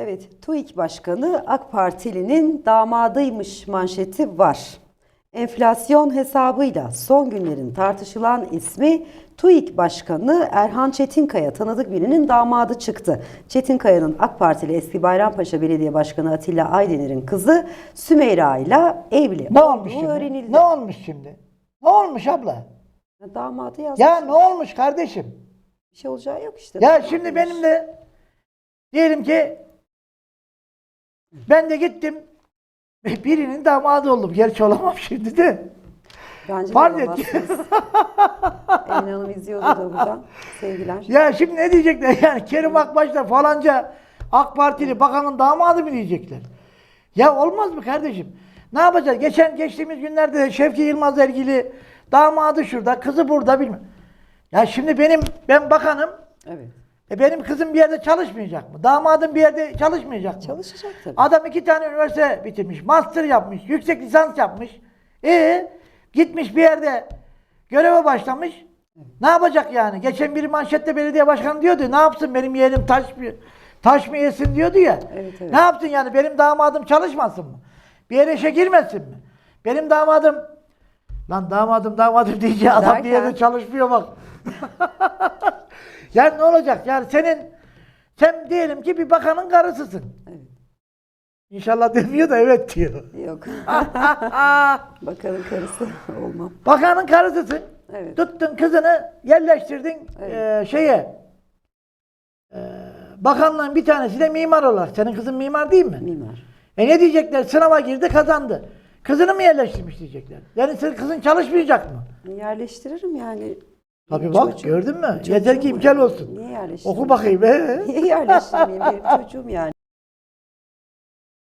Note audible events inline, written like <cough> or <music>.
Evet, TÜİK Başkanı AK Partili'nin damadıymış manşeti var. Enflasyon hesabıyla son günlerin tartışılan ismi TÜİK Başkanı Erhan Çetinkaya tanıdık birinin damadı çıktı. Çetinkaya'nın AK Partili eski Bayrampaşa Belediye Başkanı Atilla Aydemir'in kızı Sümeyra ile evli Ne olmuş şimdi? öğrenildi. Ne olmuş şimdi? Ne olmuş abla? Damadı yazmış. Ya ne olmuş kardeşim? Bir şey olacağı yok işte. Ya şimdi benim de diyelim ki ben de gittim <laughs> birinin damadı oldum. Gerçi olamam <laughs> şimdi de. Bence de Fark et. olamazsınız. <laughs> Emin Hanım izliyordu da buradan. Sevgiler. Ya şimdi ne diyecekler yani Kerim Akbaş'la falanca AK Partili bakanın damadı mı diyecekler? Ya olmaz mı kardeşim? Ne yapacağız? Geçen geçtiğimiz günlerde de Şevki Yılmaz'la ilgili damadı şurada, kızı burada bilmem. Ya şimdi benim ben bakanım. Evet. E benim kızım bir yerde çalışmayacak mı? Damadım bir yerde çalışmayacak mı? Çalışacak tabii. Adam iki tane üniversite bitirmiş, master yapmış, yüksek lisans yapmış. E gitmiş bir yerde göreve başlamış. Ne yapacak yani? Geçen biri manşette belediye başkanı diyordu. Ne yapsın benim yeğenim taş mı, taş mı yesin diyordu ya. Evet, evet. Ne yapsın yani? Benim damadım çalışmasın mı? Bir yere işe girmesin mi? Benim damadım Lan damadım damadım diyeceği adam bir yerde Derken? çalışmıyor bak. <laughs> yani ne olacak? Yani senin sen diyelim ki bir bakanın karısısın. Evet. İnşallah demiyor da evet diyor. Yok. <laughs> Bakanın karısı olmam. bakanın karısısın. Evet. Tuttun kızını yerleştirdin Evet. eee, şeye. Eee bakanlığın bir tanesi de mimar olarak. Senin kızın mimar değil mi? Mimar. E ne diyecekler? Sınava girdi kazandı. Kızını mı yerleştirmiş diyecekler. Yani senin kızın çalışmayacak mı? Yerleştiririm yani. Tabii bak Çocuğum- gördün mü? Yeter ki imkan olsun. Niye yerleştireyim? Oku bakayım. He? <laughs> Niye yerleştirmeyeyim? Benim çocuğum yani.